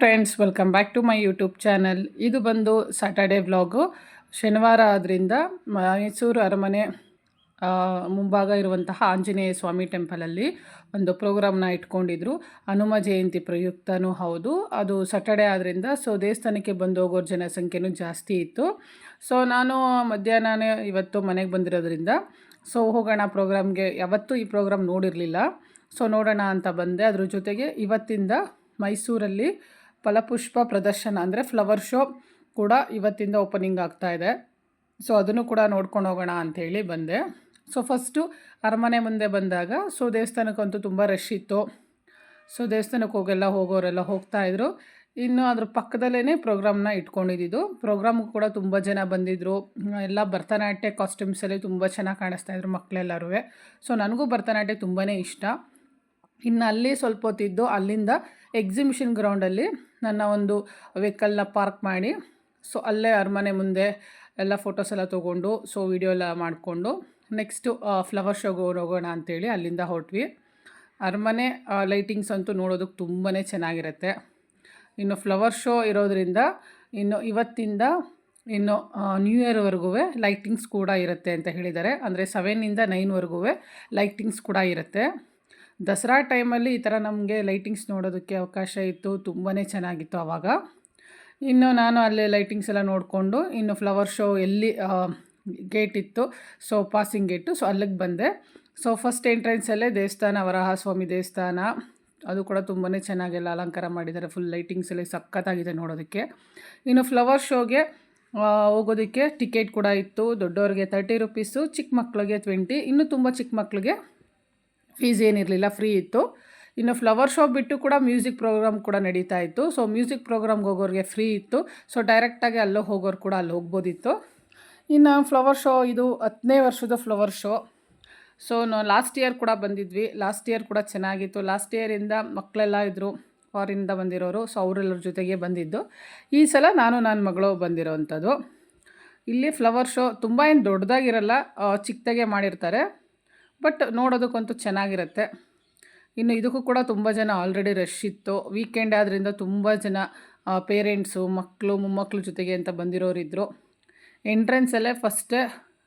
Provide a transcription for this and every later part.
Friends welcome back to my YouTube channel ಇದು ಬಂದು Saturday vlog ಶನಿವಾರ ಆದ್ದರಿಂದ ಮೈಸೂರು ಅರಮನೆ ಮುಂಭಾಗ ಇರುವಂತಹ ಆಂಜನೇಯ ಸ್ವಾಮಿ ಟೆಂಪಲಲ್ಲಿ ಒಂದು ಪ್ರೋಗ್ರಾಮ್ನ ಇಟ್ಕೊಂಡಿದ್ರು. ಹನುಮ ಜಯಂತಿ ಪ್ರಯುಕ್ತನೂ ಹೌದು. ಅದು ಸಟರ್ಡೆ ಆದ್ದರಿಂದ ಸೊ ದೇವಸ್ಥಾನಕ್ಕೆ ಬಂದು ಹೋಗೋರ ಜನಸಂಖ್ಯೆನೂ ಜಾಸ್ತಿ ಇತ್ತು. ಸೊ ನಾನು ಮಧ್ಯಾಹ್ನನೇ ಇವತ್ತು ಮನೆಗೆ ಬಂದಿರೋದ್ರಿಂದ ಸೊ ಹೋಗೋಣ ಪ್ರೋಗ್ರಾಮ್ಗೆ ಯಾವತ್ತೂ ಈ ಪ್ರೋಗ್ರಾಮ್ ನೋಡಿರಲಿಲ್ಲ. ಸೊ ನೋಡೋಣ ಅಂತ ಬಂದೆ. ಅದ್ರ ಜೊತೆಗೆ ಇವತ್ತಿಂದ ಮೈಸೂರಲ್ಲಿ ಫಲಪುಷ್ಪ ಪ್ರದರ್ಶನ ಅಂದರೆ ಫ್ಲವರ್ ಶೋ ಕೂಡ ಇವತ್ತಿಂದ ಓಪನಿಂಗ್ ಆಗ್ತಾ ಇದೆ. ಸೊ ಅದನ್ನು ಕೂಡ ನೋಡ್ಕೊಂಡು ಹೋಗೋಣ ಅಂಥೇಳಿ ಬಂದೆ. ಸೊ ಫಸ್ಟು ಅರಮನೆ ಮುಂದೆ ಬಂದಾಗ ಸೊ ದೇವಸ್ಥಾನಕ್ಕಂತೂ ತುಂಬ ರಶ್ ಇತ್ತು. ಸೊ ದೇವಸ್ಥಾನಕ್ಕೆ ಹೋಗೆಲ್ಲ ಹೋಗೋರೆಲ್ಲ ಹೋಗ್ತಾಯಿದ್ರು ಇನ್ನು ಅದ್ರ ಪಕ್ಕದಲ್ಲೇ ಪ್ರೋಗ್ರಾಮ್ನ ಇಟ್ಕೊಂಡಿದ್ದು ಪ್ರೋಗ್ರಾಮ್ಗೂ ಕೂಡ ತುಂಬ ಜನ ಬಂದಿದ್ದರು ಎಲ್ಲ ಭರತನಾಟ್ಯ ಕಾಸ್ಟ್ಯೂಮ್ಸಲ್ಲಿ ತುಂಬ ಚೆನ್ನಾಗಿ ಕಾಣಿಸ್ತಾ ಇದ್ರು ಮಕ್ಕಳೆಲ್ಲರೂ ಸೊ ನನಗೂ ಭರತನಾಟ್ಯ ತುಂಬಾ ಇಷ್ಟ. ಇನ್ನು ಅಲ್ಲಿ ಸ್ವಲ್ಪ ಹೊತ್ತಿದ್ದು ಅಲ್ಲಿಂದ ಎಕ್ಸಿಬಿಷನ್ ಗ್ರೌಂಡಲ್ಲಿ ನನ್ನ ಒಂದು ವೆಹಿಕಲ್ನ ಪಾರ್ಕ್ ಮಾಡಿ, ಸೊ ಅಲ್ಲೇ ಅರಮನೆ ಮುಂದೆ ಎಲ್ಲ ಫೋಟೋಸ್ ಎಲ್ಲ ತೊಗೊಂಡು, ಸೊ ವಿಡಿಯೋ ಎಲ್ಲ ಮಾಡಿಕೊಂಡು, ನೆಕ್ಸ್ಟು ಫ್ಲವರ್ ಶೋಗೆ ಹೋಗೋಣ ಅಂತೇಳಿ ಅಲ್ಲಿಂದ ಹೊರಟ್ವಿ. ಅರಮನೆ ಲೈಟಿಂಗ್ಸ್ ಅಂತೂ ನೋಡೋದಕ್ಕೆ ತುಂಬಾ ಚೆನ್ನಾಗಿರುತ್ತೆ. ಇನ್ನು ಫ್ಲವರ್ ಶೋ ಇರೋದರಿಂದ ಇನ್ನು ಇವತ್ತಿಂದ ಇನ್ನು ನ್ಯೂ ಇಯರ್ವರೆಗೂ ಲೈಟಿಂಗ್ಸ್ ಕೂಡ ಇರುತ್ತೆ ಅಂತ ಹೇಳಿದ್ದಾರೆ. ಅಂದರೆ ಸೆವೆನ್ನಿಂದ ನೈನ್ವರೆಗೂ ಲೈಟಿಂಗ್ಸ್ ಕೂಡ ಇರುತ್ತೆ. ದಸರಾ ಟೈಮಲ್ಲಿ ಈ ಥರ ನಮಗೆ ಲೈಟಿಂಗ್ಸ್ ನೋಡೋದಕ್ಕೆ ಅವಕಾಶ ಇತ್ತು ತುಂಬಾ ಚೆನ್ನಾಗಿತ್ತು ಆವಾಗ. ಇನ್ನು ನಾನು ಅಲ್ಲಿ ಲೈಟಿಂಗ್ಸ್ ಎಲ್ಲ ನೋಡಿಕೊಂಡು, ಇನ್ನು ಫ್ಲವರ್ ಶೋ ಎಲ್ಲಿ ಗೇಟ್ ಇತ್ತು ಸೊ ಪಾಸಿಂಗ್ ಗೇಟು, ಸೊ ಅಲ್ಲಿಗೆ ಬಂದೆ. ಸೊ ಫಸ್ಟ್ ಎಂಟ್ರೆನ್ಸಲ್ಲೇ ದೇವಸ್ಥಾನ, ವರಹಸ್ವಾಮಿ ದೇವಸ್ಥಾನ, ಅದು ಕೂಡ ತುಂಬಾ ಚೆನ್ನಾಗೆಲ್ಲ ಅಲಂಕಾರ ಮಾಡಿದ್ದಾರೆ, ಫುಲ್ ಲೈಟಿಂಗ್ಸ್ ಎಲ್ಲ ಸಖತ್ತಾಗಿದೆ ನೋಡೋದಕ್ಕೆ. ಇನ್ನು ಫ್ಲವರ್ ಶೋಗೆ ಹೋಗೋದಕ್ಕೆ ಟಿಕೆಟ್ ಕೂಡ ಇತ್ತು, ದೊಡ್ಡವ್ರಿಗೆ ತರ್ಟಿ ರುಪೀಸು, ಚಿಕ್ಕ ಮಕ್ಕಳಿಗೆ ಟ್ವೆಂಟಿ, ಇನ್ನು ತುಂಬ ಚಿಕ್ಕ ಮಕ್ಕಳಿಗೆ ಫೀಸ್ ಏನಿರಲಿಲ್ಲ ಫ್ರೀ ಇತ್ತು. ಇನ್ನು ಫ್ಲವರ್ ಶೋ ಬಿಟ್ಟು ಕೂಡ ಮ್ಯೂಸಿಕ್ ಪ್ರೋಗ್ರಾಮ್ ಕೂಡ ನಡೀತಾ ಇತ್ತು. ಸೊ ಮ್ಯೂಸಿಕ್ ಪ್ರೋಗ್ರಾಮ್ಗೆ ಹೋಗೋರಿಗೆ ಫ್ರೀ ಇತ್ತು. ಸೊ ಡೈರೆಕ್ಟಾಗಿ ಅಲ್ಲೋ ಹೋಗೋರು ಕೂಡ ಅಲ್ಲಿ ಹೋಗ್ಬೋದಿತ್ತು. ಇನ್ನು ಫ್ಲವರ್ ಶೋ ಇದು ಹತ್ತನೇ ವರ್ಷದ ಫ್ಲವರ್ ಶೋ ಸೊ ನಾವು ಲಾಸ್ಟ್ ಇಯರ್ ಕೂಡ ಬಂದಿದ್ವಿ. ಲಾಸ್ಟ್ ಇಯರ್ ಕೂಡ ಚೆನ್ನಾಗಿತ್ತು. ಲಾಸ್ಟ್ ಇಯರಿಂದ ಮಕ್ಕಳೆಲ್ಲ ಇದ್ದರು ಫಾರಿನಿಂದ ಬಂದಿರೋರು. ಸೊ ಅವರೆಲ್ಲರ ಜೊತೆಗೆ ಬಂದಿದ್ದು. ಈ ಸಲ ನಾನು ನನ್ನ ಮಗಳು ಬಂದಿರೋವಂಥದ್ದು ಇಲ್ಲಿ ಫ್ಲವರ್ ಶೋ ತುಂಬ ಏನು ದೊಡ್ಡದಾಗಿರಲ್ಲ ಚಿಕ್ಕದಾಗೆ ಮಾಡಿರ್ತಾರೆ. ಬಟ್ ನೋಡೋದಕ್ಕಂತೂ ಚೆನ್ನಾಗಿರುತ್ತೆ. ಇನ್ನು ಇದಕ್ಕೂ ಕೂಡ ತುಂಬ ಜನ ಆಲ್ರೆಡಿ ರಶ್ ಇತ್ತು. ವೀಕೆಂಡ್ ಆದ್ದರಿಂದ ತುಂಬ ಜನ ಪೇರೆಂಟ್ಸು ಮಕ್ಕಳು ಮೊಮ್ಮಕ್ಕಳು ಜೊತೆಗೆ ಅಂತ ಬಂದಿರೋರಿದ್ದರು ಎಂಟ್ರೆನ್ಸಲ್ಲೇ ಫಸ್ಟೇ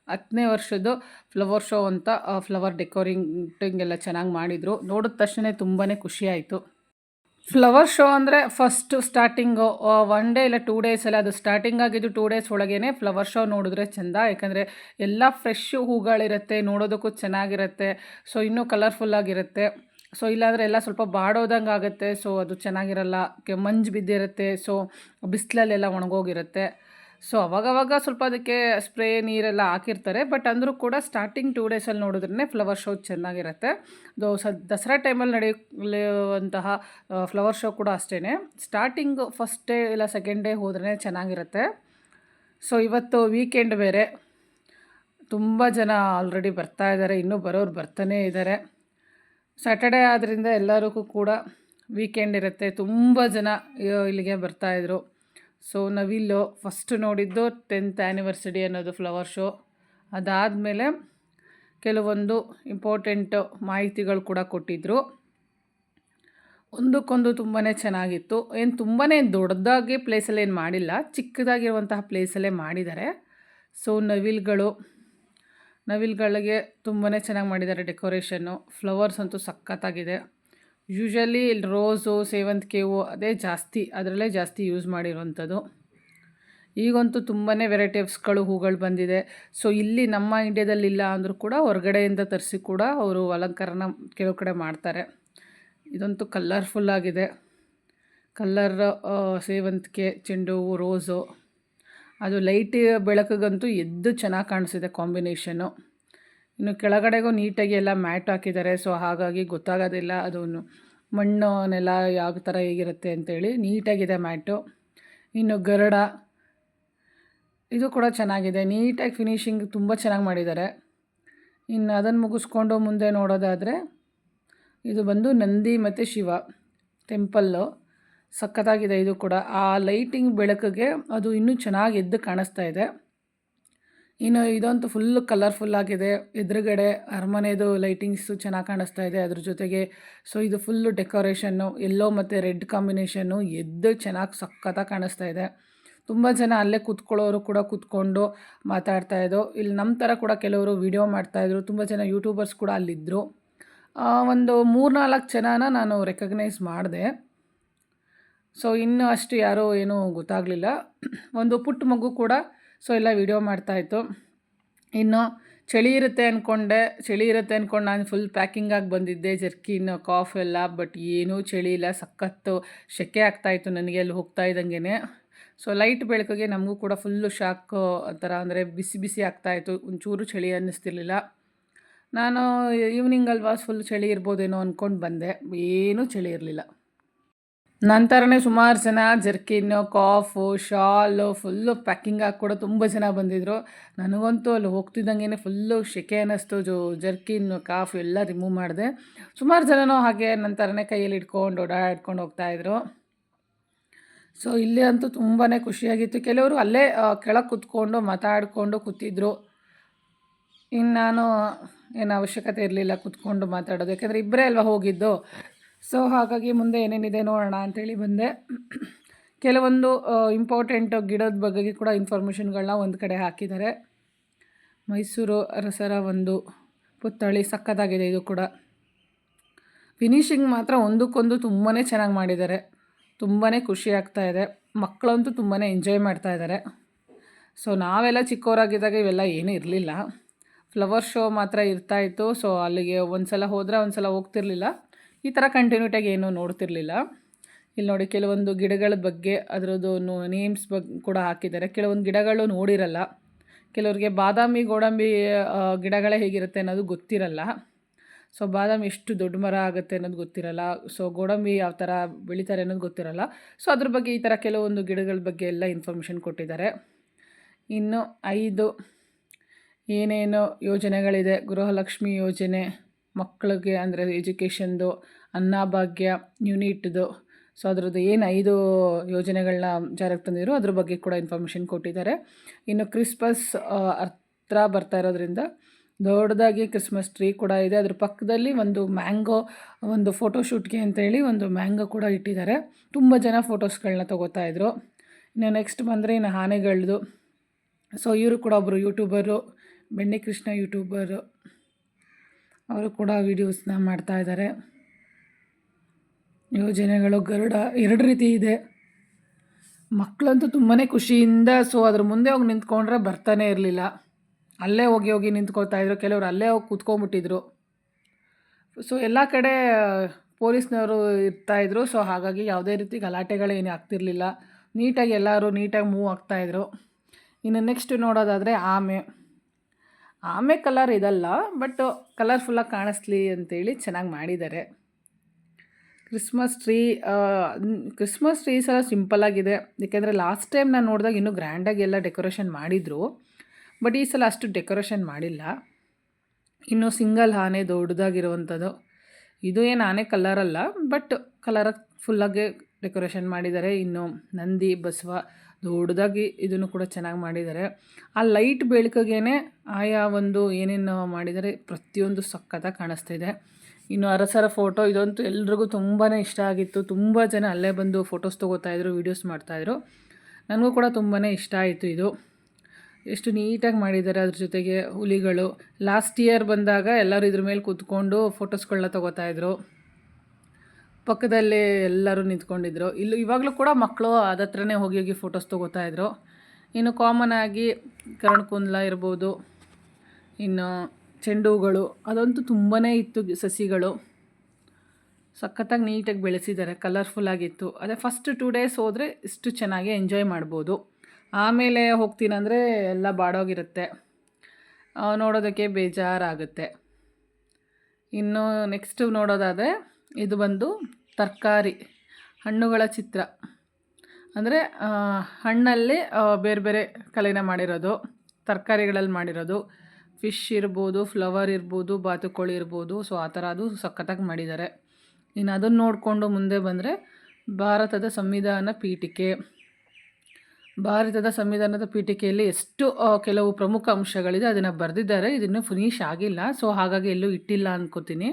ಹತ್ತನೇ ವರ್ಷದ್ದು ಫ್ಲವರ್ ಶೋ ಅಂತ ಫ್ಲವರ್ ಡೆಕೋರಿಂಟಿಂಗ್ ಎಲ್ಲ ಚೆನ್ನಾಗಿ ಮಾಡಿದರು. ನೋಡಿದ ತಕ್ಷಣ ತುಂಬಾ ಖುಷಿಯಾಯಿತು ಫ್ಲವರ್ ಶೋ ಅಂದರೆ ಫಸ್ಟು ಸ್ಟಾರ್ಟಿಂಗು ಒನ್ ಡೇ ಇಲ್ಲ ಟೂ ಡೇಸಲ್ಲಿ ಅದು ಸ್ಟಾರ್ಟಿಂಗ್ ಆಗಿದ್ದು ಟೂ ಡೇಸ್ ಒಳಗೇನೆ ಫ್ಲವರ್ ಶೋ ನೋಡಿದ್ರೆ ಚೆಂದ. ಯಾಕಂದರೆ ಎಲ್ಲ ಫ್ರೆಶ್ ಹೂಗಳಿರುತ್ತೆ, ನೋಡೋದಕ್ಕೂ ಚೆನ್ನಾಗಿರುತ್ತೆ ಸೊ ಇನ್ನೂ ಕಲರ್ಫುಲ್ಲಾಗಿರುತ್ತೆ ಸೊ ಇಲ್ಲಾಂದರೆ ಎಲ್ಲ ಸ್ವಲ್ಪ ಬಾಡೋದಂಗೆ ಆಗುತ್ತೆ ಸೊ ಅದು ಚೆನ್ನಾಗಿರಲ್ಲ ಮಂಜು ಬಿದ್ದಿರುತ್ತೆ ಸೊ ಬಿಸಿಲಲ್ಲೆಲ್ಲ ಒಣಗೋಗಿರುತ್ತೆ. ಸೊ ಅವಾಗವಾಗ ಸ್ವಲ್ಪ ಅದಕ್ಕೆ ಸ್ಪ್ರೇ ನೀರೆಲ್ಲ ಹಾಕಿರ್ತಾರೆ. ಬಟ್ ಅಂದರೂ ಕೂಡ ಸ್ಟಾರ್ಟಿಂಗ್ ಟೂ ಡೇಸಲ್ಲಿ ನೋಡಿದ್ರೇ ಫ್ಲವರ್ ಶೋ ಚೆನ್ನಾಗಿರುತ್ತೆ. ಅದು ಸ ದಸರಾ ಟೈಮಲ್ಲಿ ನಡೆಯುವಂತಹ ಫ್ಲವರ್ ಶೋ ಕೂಡ ಅಷ್ಟೇ ಸ್ಟಾರ್ಟಿಂಗ್ ಫಸ್ಟ್ ಡೇ ಇಲ್ಲ ಸೆಕೆಂಡ್ ಡೇ ಹೋದ್ರೇ ಚೆನ್ನಾಗಿರುತ್ತೆ. ಸೊ ಇವತ್ತು ವೀಕೆಂಡ್ ಬೇರೆ. ತುಂಬ ಜನ ಆಲ್ರೆಡಿ ಬರ್ತಾ ಇದ್ದಾರೆ ಇನ್ನೂ ಬರೋರು ಬರ್ತಾನೇ ಇದ್ದಾರೆ ಸ್ಯಾಟರ್ಡೇ ಆದ್ದರಿಂದ ಎಲ್ಲರಿಗೂ ಕೂಡ ವೀಕೆಂಡ್ ಇರುತ್ತೆ. ತುಂಬ ಜನ ಇಲ್ಲಿಗೆ ಬರ್ತಾಯಿದ್ರು ಸೊ ನವಿಲು ಫಸ್ಟ್ ನೋಡಿದ್ದು ಟೆಂತ್ ಆ್ಯನಿವರ್ಸರಿ ಅನ್ನೋದು ಫ್ಲವರ್ ಶೋ ಅದಾದಮೇಲೆ ಕೆಲವೊಂದು ಇಂಪಾರ್ಟೆಂಟ್ ಮಾಹಿತಿಗಳು ಕೂಡ ಕೊಟ್ಟಿದ್ದರು ಒಂದಕ್ಕೊಂದು ತುಂಬಾ ಚೆನ್ನಾಗಿತ್ತು. ಏನು ತುಂಬಾ ದೊಡ್ಡದಾಗಿ ಪ್ಲೇಸಲ್ಲಿ ಏನು ಮಾಡಿಲ್ಲ, ಚಿಕ್ಕದಾಗಿರುವಂತಹ ಪ್ಲೇಸಲ್ಲೇ ಮಾಡಿದ್ದಾರೆ. ಸೊ ನವಿಲ್ಗಳು, ನವಿಲ್ಗಳಿಗೆ ತುಂಬಾ ಚೆನ್ನಾಗಿ ಮಾಡಿದ್ದಾರೆ ಡೆಕೋರೇಷನ್ನು ಫ್ಲವರ್ಸ್ ಅಂತೂ ಸಖತ್ತಾಗಿದೆ. ಯೂಶ್ವಲಿ ರೋಸು ಸೇವಂತಿಗೆ ಹೂವು ಅದೇ ಜಾಸ್ತಿ, ಅದರಲ್ಲೇ ಜಾಸ್ತಿ ಯೂಸ್ ಮಾಡಿರುವಂಥದ್ದು. ಈಗಂತೂ ತುಂಬಾ ವೆರೈಟೀಸ್ಗಳು ಹೂಗಳು ಬಂದಿದೆ. ಸೊ ಇಲ್ಲಿ ನಮ್ಮ ಇಂಡಿಯಾದಲ್ಲಿ ಇಲ್ಲ ಅಂದರೂ ಕೂಡ ಹೊರಗಡೆಯಿಂದ ತರಿಸಿ ಕೂಡ ಅವರು ಅಲಂಕಾರನ ಕೆಲವು ಕಡೆ ಮಾಡ್ತಾರೆ. ಇದಂತೂ ಕಲರ್ಫುಲ್ಲಾಗಿದೆ ಕಲ್ಲರ್ ಸೇವಂತಿಗೆ ಚೆಂಡು ಹೂವು ರೋಸು ಅದು ಲೈಟ್ ಬೆಳಕಿಗಂತೂ ಎದ್ದು ಚೆನ್ನಾಗಿ ಕಾಣಿಸಿದೆ ಕಾಂಬಿನೇಷನ್ನು ಇನ್ನು ಕೆಳಗಡೆಗೂ ನೀಟಾಗಿ ಎಲ್ಲ ಮ್ಯಾಟ್ ಹಾಕಿದ್ದಾರೆ. ಸೊ ಹಾಗಾಗಿ ಗೊತ್ತಾಗೋದಿಲ್ಲ ಅದು ಮಣ್ಣು ನೆಲ ಯಾವ ಥರ ಹೇಗಿರುತ್ತೆ ಅಂತೇಳಿ ನೀಟಾಗಿದೆ ಮ್ಯಾಟು. ಇನ್ನು ಗರಡ, ಇದು ಕೂಡ ಚೆನ್ನಾಗಿದೆ. ನೀಟಾಗಿ ಫಿನಿಶಿಂಗ್ ತುಂಬ ಚೆನ್ನಾಗಿ ಮಾಡಿದ್ದಾರೆ. ಇನ್ನು ಅದನ್ನು ಮುಗಿಸ್ಕೊಂಡು ಮುಂದೆ ನೋಡೋದಾದರೆ ಇದು ಬಂದು ನಂದಿ ಮತ್ತು ಶಿವ ಟೆಂಪಲ್ಲು. ಸಖತ್ತಾಗಿದೆ ಇದು ಕೂಡ. ಆ ಲೈಟಿಂಗ್ ಬೆಳಕಿಗೆ ಅದು ಇನ್ನೂ ಚೆನ್ನಾಗಿ ಎದ್ದು ಕಾಣಿಸ್ತಾ ಇದೆ. ಇನ್ನು ಇದಂತೂ ಫುಲ್ ಕಲರ್ಫುಲ್ ಆಗಿದೆ. ಎದುರುಗಡೆ ಅರಮನೆದು ಲೈಟಿಂಗ್ಸು ಚೆನ್ನಾಗಿ ಕಾಣಿಸ್ತಾ ಇದೆ ಅದ್ರ ಜೊತೆಗೆ. ಸೊ ಇದು ಫುಲ್ಲು ಡೆಕೋರೇಷನ್ನು ಎಲ್ಲೋ ಮತ್ತು ರೆಡ್ ಕಾಂಬಿನೇಷನ್ನು ಎದ್ದು ಚೆನ್ನಾಗಿ ಸಖತ್ತಾಗಿ ಕಾಣಿಸ್ತಾ ಇದೆ. ತುಂಬ ಜನ ಅಲ್ಲೇ ಕೂತ್ಕೊಳ್ಳೋರು ಕೂಡ ಕೂತ್ಕೊಂಡು ಮಾತಾಡ್ತಾ ಇದ್ದರು ಇಲ್ಲಿ ನಮ್ಮ ಥರ ಕೂಡ ಕೆಲವರು ವಿಡಿಯೋ ಮಾಡ್ತಾಯಿದ್ರು ತುಂಬ ಜನ ಯೂಟ್ಯೂಬರ್ಸ್ ಕೂಡ ಅಲ್ಲಿದ್ದರು ಒಂದು ಮೂರ್ನಾಲ್ಕು ಜನನ ನಾನು ರೆಕಗ್ನೈಸ್ ಮಾಡಿದೆ. ಸೊ ಇನ್ನು ಅಷ್ಟು ಯಾರೂ ಏನೂ ಗೊತ್ತಾಗಲಿಲ್ಲ. ಒಂದು ಪುಟ್ಟ ಮಗು ಕೂಡ ಸೊ ಎಲ್ಲ ವಿಡಿಯೋ ಮಾಡ್ತಾಯಿತ್ತು ಇನ್ನು ಚಳಿ ಇರುತ್ತೆ ಅಂದ್ಕೊಂಡೆ ಚಳಿ ಇರುತ್ತೆ ಅಂದ್ಕೊಂಡು ನಾನು ಫುಲ್ ಪ್ಯಾಕಿಂಗಾಗಿ ಬಂದಿದ್ದೆ ಜರ್ಕಿನ್ ಕಾಫ್ ಎಲ್ಲ ಬಟ್ ಏನೂ ಚಳಿ ಇಲ್ಲ. ಸಖತ್ತು ಶೆಕೆ ಆಗ್ತಾಯಿತ್ತು ನನಗೆ, ಅಲ್ಲಿ ಹೋಗ್ತಾ ಇದ್ದಂಗೆ ಸೊ ಲೈಟ್ ಬೆಳಕಿಗೆ ನಮಗೂ ಕೂಡ ಫುಲ್ಲು ಶಾಕ್ ಥರ ಅಂದರೆ ಬಿಸಿ ಬಿಸಿ ಆಗ್ತಾಯಿತ್ತು ಒಂಚೂರು ಚಳಿ ಅನ್ನಿಸ್ತಿರ್ಲಿಲ್ಲ. ನಾನು ಈವ್ನಿಂಗ್ ಅಲ್ವಾ ಫುಲ್ ಚಳಿ ಇರ್ಬೋದೇನೋ ಅಂದ್ಕೊಂಡು ಬಂದೆ. ಏನೂ ಚಳಿ ಇರಲಿಲ್ಲ. ನಂತರನೇ ಸುಮಾರು ಜನ ಜರ್ಕಿನ್ನು, ಕಾಫು, ಶಾಲು ಫುಲ್ಲು ಪ್ಯಾಕಿಂಗ್ ಹಾಕಿ ಕೂಡ ತುಂಬ ಜನ ಬಂದಿದ್ದರು ನನಗಂತೂ ಅಲ್ಲಿ ಹೋಗ್ತಿದ್ದಂಗೆ ಫುಲ್ಲು ಶೆಕೆ ಅನ್ನಿಸ್ತು. ಜೋ, ಜರ್ಕಿನ್ನು, ಕಾಫು ಎಲ್ಲ ರಿಮೂವ್ ಮಾಡಿದೆ. ಸುಮಾರು ಜನನೂ ಹಾಗೆ ನಂತರನೇ ಕೈಯಲ್ಲಿ ಇಟ್ಕೊಂಡು ಓಡಾಡ್ಕೊಂಡು ಹೋಗ್ತಾಯಿದ್ರು ಸೊ ಇಲ್ಲಿ ಅಂತೂ ತುಂಬಾ ಖುಷಿಯಾಗಿತ್ತು. ಕೆಲವರು ಅಲ್ಲೇ ಕೆಳಗೆ ಕೂತ್ಕೊಂಡು, ಮಾತಾಡಿಕೊಂಡು ಕೂತಿದ್ರು. ಇನ್ನು ನಾನು ಏನು ಅವಶ್ಯಕತೆ ಇರಲಿಲ್ಲ ಕೂತ್ಕೊಂಡು ಮಾತಾಡೋದು. ಯಾಕೆಂದರೆ ಇಬ್ಬರೇ ಅಲ್ವಾ ಹೋಗಿದ್ದು. ಸೊ ಹಾಗಾಗಿ ಮುಂದೆ ಏನೇನಿದೆ ನೋಡೋಣ ಅಂಥೇಳಿ ಬಂದೆ. ಕೆಲವೊಂದು ಇಂಪಾರ್ಟೆಂಟ್ ಗಿಡದ ಬಗ್ಗೆ ಕೂಡ ಇನ್ಫಾರ್ಮೇಷನ್ಗಳನ್ನ ಒಂದು ಕಡೆ ಹಾಕಿದ್ದಾರೆ. ಮೈಸೂರು ಅರಸರ ಒಂದು ಪುತ್ಥಳಿ ಸಕ್ಕತ್ತಾಗಿದೆ ಇದು ಕೂಡ. ಫಿನಿಶಿಂಗ್ ಮಾತ್ರ ಒಂದಕ್ಕೊಂದು ತುಂಬಾ ಚೆನ್ನಾಗಿ ಮಾಡಿದ್ದಾರೆ. ತುಂಬಾ ಖುಷಿ ಆಗ್ತಾ ಇದೆ. ಮಕ್ಕಳಂತೂ ತುಂಬಾ ಎಂಜಾಯ್ ಮಾಡ್ತಾ ಇದ್ದಾರೆ. ಸೊ ನಾವೆಲ್ಲ ಚಿಕ್ಕವರಾಗಿದ್ದಾಗ ಇವೆಲ್ಲ ಏನೂ ಇರಲಿಲ್ಲ. ಫ್ಲವರ್ ಶೋ ಮಾತ್ರ ಇರ್ತಾಯಿತ್ತು ಸೊ ಅಲ್ಲಿಗೆ ಒಂದು ಸಲ ಹೋದರೆ ಒಂದು ಸಲ ಹೋಗ್ತಿರ್ಲಿಲ್ಲ. ಈ ಥರ ಕಂಟಿನ್ಯೂಟಾಗಿ ಏನೂ ನೋಡ್ತಿರ್ಲಿಲ್ಲ. ಇಲ್ಲಿ ನೋಡಿ ಕೆಲವೊಂದು ಗಿಡಗಳ ಬಗ್ಗೆ ಅದರದ್ದು ನೇಮ್ಸ್ ಬಗ್ಗೆ ಕೂಡ ಹಾಕಿದ್ದಾರೆ. ಕೆಲವೊಂದು ಗಿಡಗಳು ನೋಡಿರಲ್ಲ. ಕೆಲವರಿಗೆ ಬಾದಾಮಿ, ಗೋಡಂಬಿ ಗಿಡಗಳೇ ಹೇಗಿರುತ್ತೆ ಅನ್ನೋದು ಗೊತ್ತಿರಲ್ಲ. ಸೊ ಬಾದಾಮಿ ಎಷ್ಟು ದೊಡ್ಡ ಮರ ಆಗುತ್ತೆ ಅನ್ನೋದು ಗೊತ್ತಿರಲ್ಲ. ಸೊ ಗೋಡಂಬಿ ಯಾವ ಥರ ಬೆಳೀತಾರೆ ಅನ್ನೋದು ಗೊತ್ತಿರಲ್ಲ. ಸೊ ಅದ್ರ ಬಗ್ಗೆ ಈ ಥರ ಕೆಲವೊಂದು ಗಿಡಗಳ ಬಗ್ಗೆ ಎಲ್ಲ ಇನ್ಫಾರ್ಮೇಷನ್ ಕೊಟ್ಟಿದ್ದಾರೆ. ಇನ್ನು ಐದು ಏನೇನು ಯೋಜನೆಗಳಿದೆ. ಗೃಹಲಕ್ಷ್ಮಿ ಯೋಜನೆ ಮಕ್ಕಳಿಗೆ ಅಂದರೆ ಎಜುಕೇಷನ್ದು, ಅನ್ನಭಾಗ್ಯ, ಯೂನಿಟ್ದು, ಸೊ ಅದರದ್ದು ಏನು ಐದು ಯೋಜನೆಗಳನ್ನ ಜಾರಿಗೆ ತಂದಿದ್ರು ಅದ್ರ ಬಗ್ಗೆ ಕೂಡ ಇನ್ಫಾರ್ಮೇಷನ್ ಕೊಟ್ಟಿದ್ದಾರೆ. ಇನ್ನು ಕ್ರಿಸ್ಮಸ್ ಹತ್ರ ಬರ್ತಾ ಇರೋದ್ರಿಂದ ದೊಡ್ಡದಾಗಿ ಕ್ರಿಸ್ಮಸ್ ಟ್ರೀ ಕೂಡ ಇದೆ. ಅದ್ರ ಪಕ್ಕದಲ್ಲಿ ಒಂದು ಮ್ಯಾಂಗೋ, ಒಂದು ಫೋಟೋಶೂಟ್ಗೆ ಅಂತೇಳಿ ಒಂದು ಮ್ಯಾಂಗೋ ಕೂಡ ಇಟ್ಟಿದ್ದಾರೆ. ತುಂಬ ಜನ ಫೋಟೋಸ್ಗಳನ್ನ ತೊಗೋತಾ ಇದ್ರು. ಇನ್ನು ನೆಕ್ಸ್ಟ್ ಬಂದರೆ ಇನ್ನು ಆನೆಗಳದ್ದು ಸೊ ಇವರು ಕೂಡ ಒಬ್ಬರು ಯೂಟ್ಯೂಬರು ಬೆಣ್ಣೆ ಕೃಷ್ಣ ಯೂಟ್ಯೂಬರು ಅವರು ಕೂಡ ವೀಡಿಯೋಸ್ನ ಮಾಡ್ತಾ ಇದ್ದಾರೆ. ಯೋಜನೆಗಳು ಗರುಡ, ಎರಡು ರೀತಿ ಇದೆ. ಮಕ್ಕಳಂತೂ ತುಂಬಾ ಖುಷಿಯಿಂದ ಸೊ ಅದ್ರ ಮುಂದೆ ಹೋಗಿ ನಿಂತ್ಕೊಂಡ್ರೆ ಬರ್ತಾನೆ ಇರಲಿಲ್ಲ. ಅಲ್ಲೇ ಹೋಗಿ ಹೋಗಿ ನಿಂತ್ಕೊಳ್ತಾ ಇದ್ರು. ಕೆಲವರು ಅಲ್ಲೇ ಹೋಗಿ ಕೂತ್ಕೊಂಡ್ಬಿಟ್ಟಿದ್ರು. ಸೊ ಎಲ್ಲ ಕಡೆ, ಪೊಲೀಸ್ನವರು ಇರ್ತಾಯಿದ್ರು ಸೊ ಹಾಗಾಗಿ ಯಾವುದೇ ರೀತಿ ಗಲಾಟೆಗಳೇನು ಆಗ್ತಿರ್ಲಿಲ್ಲ. ನೀಟಾಗಿ ಎಲ್ಲರೂ ನೀಟಾಗಿ ಮೂವ್ ಆಗ್ತಾಯಿದ್ರು ಇನ್ನು ನೆಕ್ಸ್ಟ್ ನೋಡೋದಾದರೆ ಆಮೆ. ಆಮೆ ಕಲರ್ ಇದಲ್ಲ ಬಟ್ ಕಲರ್ಫುಲ್ಲಾಗಿ ಕಾಣಿಸ್ಲಿ ಅಂತೇಳಿ ಚೆನ್ನಾಗಿ ಮಾಡಿದ್ದಾರೆ. ಕ್ರಿಸ್ಮಸ್ ಟ್ರೀ ಕ್ರಿಸ್ಮಸ್ ಟ್ರೀ ಸಲ ಸಿಂಪಲ್ಲಾಗಿದೆ ಏಕೆಂದರೆ ಲಾಸ್ಟ್ ಟೈಮ್ ನಾನು ನೋಡಿದಾಗ ಇನ್ನೂ ಗ್ರ್ಯಾಂಡಾಗಿ ಎಲ್ಲ ಡೆಕೋರೇಷನ್ ಮಾಡಿದರು. ಬಟ್ ಈ ಸಲ ಅಷ್ಟು ಡೆಕೋರೇಷನ್ ಮಾಡಿಲ್ಲ. ಇನ್ನು ಸಿಂಗಲ್ ಆನೆ ದೊಡ್ಡದಾಗಿರುವಂಥದ್ದು. ಇದು ಏನು ಆನೆ ಕಲರಲ್ಲ ಬಟ್ ಕಲರ್ ಫುಲ್ಲಾಗಿ ಡೆಕೋರೇಷನ್ ಮಾಡಿದ್ದಾರೆ. ಇನ್ನು ನಂದಿ, ಬಸವ ದೊಡ್ಡದಾಗಿ ಇದನ್ನು ಕೂಡ ಚೆನ್ನಾಗಿ ಮಾಡಿದ್ದಾರೆ. ಆ ಲೈಟ್ ಬೆಳಕಿಗೆ ಆಯಾ ಒಂದು ಏನೇನು ಮಾಡಿದ್ದಾರೆ. ಪ್ರತಿಯೊಂದು ಸಖತ್ತಾಗಿ ಕಾಣಿಸ್ತಾ ಇದೆ ಇನ್ನು ಅರಸರ ಫೋಟೋ ಇದಂತೂ ಎಲ್ರಿಗೂ ತುಂಬಾ ಇಷ್ಟ ಆಗಿತ್ತು. ತುಂಬ ಜನ ಅಲ್ಲೇ ಬಂದು ಫೋಟೋಸ್ ತೊಗೋತಾಯಿದ್ರು ವೀಡಿಯೋಸ್ ಮಾಡ್ತಾಯಿದ್ರು ನನಗೂ ಕೂಡ ತುಂಬಾ ಇಷ್ಟ ಆಯಿತು ಇದು. ಎಷ್ಟು ನೀಟಾಗಿ ಮಾಡಿದ್ದಾರೆ ಅದ್ರ ಜೊತೆಗೆ ಹುಲಿಗಳು. ಲಾಸ್ಟ್ ಇಯರ್ ಬಂದಾಗ ಎಲ್ಲರೂ ಇದ್ರ ಮೇಲೆ ಕೂತ್ಕೊಂಡು ಫೋಟೋಸ್ಗಳನ್ನ ತೊಗೋತಾಯಿದ್ರು ಪಕ್ಕದಲ್ಲೇ ಎಲ್ಲರೂ ನಿಂತ್ಕೊಂಡಿದ್ರು. ಇಲ್ಲಿ ಇವಾಗಲೂ ಕೂಡ ಮಕ್ಕಳು ಅದತ್ರನೇ ಹೋಗಿ ಹೋಗಿ ಫೋಟೋಸ್ ತೊಗೋತಾಯಿದ್ರು ಇನ್ನು ಕಾಮನ್ ಆಗಿ ಕರ್ಣಕುಂದ್ಲ ಇರ್ಬೋದು, ಇನ್ನು ಚೆಂಡು ಹೂಗಳು ಅದಂತೂ ತುಂಬಾ ಇತ್ತು ಸಸಿಗಳು. ಸಖತ್ತಾಗಿ ನೀಟಾಗಿ ಬೆಳೆಸಿದ್ದಾರೆ ಕಲರ್ಫುಲ್ ಆಗಿತ್ತು. ಅದೇ ಫಸ್ಟ್ ಟೂ ಡೇಸ್ ಹೋದರೆ ಇಷ್ಟು ಚೆನ್ನಾಗಿ ಎಂಜಾಯ್ ಮಾಡ್ಬೋದು. ಆಮೇಲೆ ಹೋಗ್ತೀನಂದರೆ ಎಲ್ಲ ಬಾಡೋಗಿರುತ್ತೆ. ನೋಡೋದಕ್ಕೆ ಬೇಜಾರಾಗುತ್ತೆ. ಇನ್ನು ನೆಕ್ಸ್ಟು ನೋಡೋದಾದರೆ ಇದು ಬಂದು ತರಕಾರಿ, ಹಣ್ಣುಗಳ ಚಿತ್ರ. ಅಂದರೆ ಹಣ್ಣಲ್ಲಿ ಬೇರೆ ಬೇರೆ ಕಲೆನ ಮಾಡಿರೋದು. ತರಕಾರಿಗಳಲ್ಲಿ ಮಾಡಿರೋದು. ಫಿಶ್ ಇರ್ಬೋದು ಫ್ಲವರ್ ಇರ್ಬೋದು, ಬಾತುಕೋಳಿ ಇರ್ಬೋದು. ಸೊ ಆ ಥರ ಅದು ಸಖತ್ತಾಗಿ ಮಾಡಿದ್ದಾರೆ. ಇನ್ನು ಅದನ್ನು ನೋಡಿಕೊಂಡು ಮುಂದೆ ಬಂದರೆ, ಭಾರತದ ಸಂವಿಧಾನ ಪೀಠಿಕೆ. ಭಾರತದ ಸಂವಿಧಾನದ ಪೀಠಿಕೆಯಲ್ಲಿ ಎಷ್ಟು ಕೆಲವು ಪ್ರಮುಖ ಅಂಶಗಳಿದೆ, ಅದನ್ನು ಬರೆದಿದ್ದಾರೆ. ಇದನ್ನು ಫಿನಿಶ್ ಆಗಿಲ್ಲ. ಸೊ ಹಾಗಾಗಿ ಎಲ್ಲೂ ಇಟ್ಟಿಲ್ಲ ಅನ್ಕೋತೀನಿ.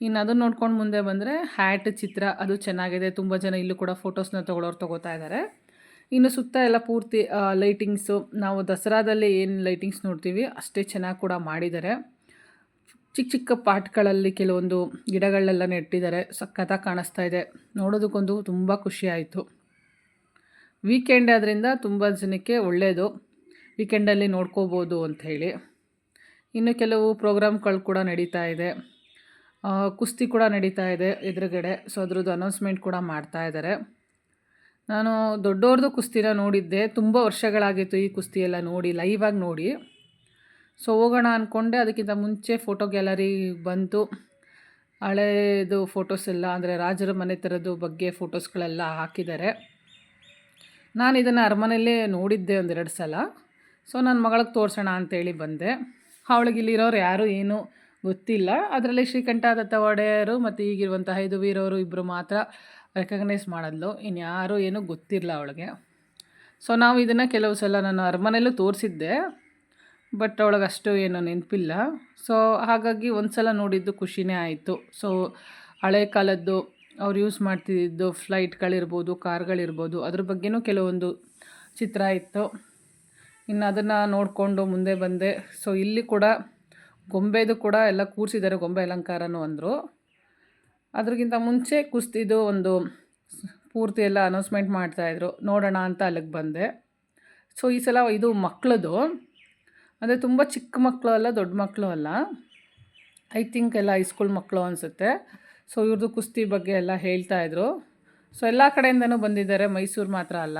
ಇನ್ನು ಅದನ್ನು ನೋಡ್ಕೊಂಡು ಮುಂದೆ ಬಂದರೆ ಹ್ಯಾಟ್ ಚಿತ್ರ ಅದು ಚೆನ್ನಾಗಿದೆ. ತುಂಬ ಜನ ಇಲ್ಲೂ ಕೂಡ ಫೋಟೋಸ್ನ ತೊಗೊಳೋರು ತೊಗೋತಾ ಇದ್ದಾರೆ ಇನ್ನು ಸುತ್ತ ಎಲ್ಲ ಪೂರ್ತಿ ಲೈಟಿಂಗ್ಸು ನಾವು ದಸರಾದಲ್ಲಿ ಏನು ಲೈಟಿಂಗ್ಸ್ ನೋಡ್ತೀವಿ, ಅಷ್ಟೇ ಚೆನ್ನಾಗಿ ಕೂಡ ಮಾಡಿದ್ದಾರೆ. ಚಿಕ್ಕ ಚಿಕ್ಕ ಪಾಟ್ಗಳಲ್ಲಿ ಕೆಲವೊಂದು ಗಿಡಗಳೆಲ್ಲ ನೆಟ್ಟಿದ್ದಾರೆ. ಸಖತ್ತಾಗಿ ಕಾಣಿಸ್ತಾ ಇದೆ. ನೋಡೋದಕ್ಕೊಂದು ತುಂಬ ಖುಷಿಯಾಯಿತು ವೀಕೆಂಡ್ ಆದ್ದರಿಂದ ತುಂಬ ಜನಕ್ಕೆ ಒಳ್ಳೆಯದು ವೀಕೆಂಡಲ್ಲಿ ನೋಡ್ಕೋಬೋದು ಅಂತ ಹೇಳಿ. ಇನ್ನು ಕೆಲವು ಪ್ರೋಗ್ರಾಮ್ಗಳು ಕೂಡ ನಡೀತಾ ಇದೆ. ಕುಸ್ತಿ ಕೂಡ ನಡೀತಾ ಇದೆ ಎದುರುಗಡೆ. ಸೊ ಅದ್ರದ್ದು ಅನೌನ್ಸ್ಮೆಂಟ್ ಕೂಡ ಮಾಡ್ತಾ ಇದ್ದಾರೆ ನಾನು ದೊಡ್ಡವ್ರದ್ದು ಕುಸ್ತಿನ ನೋಡಿದ್ದೆ. ತುಂಬ ವರ್ಷಗಳಾಗಿತ್ತು ಈ ಕುಸ್ತಿ ಎಲ್ಲ ನೋಡಿ ಲೈವಾಗಿ ನೋಡಿ. ಸೊ ಹೋಗೋಣ ಅಂದ್ಕೊಂಡೆ ಅದಕ್ಕಿಂತ ಮುಂಚೆ ಫೋಟೋ ಗ್ಯಾಲರಿ ಬಂತು. ಹಳೇದು ಫೋಟೋಸ್ ಎಲ್ಲ, ಅಂದರೆ ರಾಜರ ಮನೆ ಥರದ್ದು ಬಗ್ಗೆ ಫೋಟೋಸ್ಗಳೆಲ್ಲ ಹಾಕಿದ್ದಾರೆ. ನಾನು ಇದನ್ನು ಅರಮನೆಯಲ್ಲೇ ನೋಡಿದ್ದೆ ಒಂದೆರಡು ಸಲ. ಸೊ ನನ್ನ ಮಗಳಿಗೆ ತೋರಿಸೋಣ ಅಂತೇಳಿ ಬಂದೆ. ಅವಳಿಗೆ ಇಲ್ಲಿರೋರು ಯಾರೂ, ಏನೂ ಗೊತ್ತಿಲ್ಲ. ಅದರಲ್ಲಿ ಶ್ರೀಕಂಠ ದತ್ತ ಒಡೆಯರು ಮತ್ತು ಈಗಿರುವಂತಹ ಇದು ವೀರವರು ಇಬ್ಬರು ಮಾತ್ರ ರೆಕಗ್ನೈಸ್ ಮಾಡಿದ್ಲು. ಇನ್ಯಾರೂ ಏನೂ ಗೊತ್ತಿರಲ್ಲ ಅವಳಿಗೆ. ಸೊ ನಾವು ಇದನ್ನು ಕೆಲವು ಸಲ ನಾನು ಅರಮನೆಯಲ್ಲೂ ತೋರಿಸಿದ್ದೆ. ಬಟ್ ಅವಳಿಗೆ ಅಷ್ಟು ಏನು ನೆನಪಿಲ್ಲ. ಸೊ ಹಾಗಾಗಿ ಒಂದು ಸಲ ನೋಡಿದ್ದು ಖುಷಿನೇ ಆಯಿತು. ಸೊ ಹಳೆ ಕಾಲದ್ದು ಅವ್ರು ಯೂಸ್ ಮಾಡ್ತಿದ್ದು ಫ್ಲೈಟ್ಗಳಿರ್ಬೋದು, ಕಾರ್ಗಳಿರ್ಬೋದು, ಅದ್ರ ಬಗ್ಗೆನೂ ಕೆಲವೊಂದು ಚಿತ್ರ ಇತ್ತು. ಇನ್ನು ಅದನ್ನು ನೋಡಿಕೊಂಡು ಮುಂದೆ ಬಂದೆ. ಸೊ ಇಲ್ಲಿ ಕೂಡ ಗೊಂಬೆದು ಕೂಡ ಎಲ್ಲ ಕೂರಿಸಿದ್ದಾರೆ ಗೊಂಬೆ ಅಲಂಕಾರನೂ ಅಂದರು. ಅದ್ರಗಿಂತ ಮುಂಚೆ ಕುಸ್ತಿದು ಒಂದು ಪೂರ್ತಿ ಎಲ್ಲ ಅನೌನ್ಸ್ಮೆಂಟ್ ಮಾಡ್ತಾಯಿದ್ರು ನೋಡೋಣ ಅಂತ ಅಲ್ಲಿಗೆ ಬಂದೆ. ಸೊ ಈ ಸಲ ಇದು ಮಕ್ಕಳದು ಅಂದರೆ ತುಂಬ ಚಿಕ್ಕ ಮಕ್ಕಳು ಅಲ್ಲ, ದೊಡ್ಡ ಮಕ್ಕಳು ಅಲ್ಲ. ಐ ಥಿಂಕ್ ಎಲ್ಲ ಹೈಸ್ಕೂಲ್ ಮಕ್ಕಳು ಅನಿಸುತ್ತೆ. ಸೊ ಇವ್ರದ್ದು ಕುಸ್ತಿ ಬಗ್ಗೆ ಎಲ್ಲ ಹೇಳ್ತಾಯಿದ್ರು ಸೊ ಎಲ್ಲ ಕಡೆಯಿಂದನೂ ಬಂದಿದ್ದಾರೆ, ಮೈಸೂರು ಮಾತ್ರ ಅಲ್ಲ.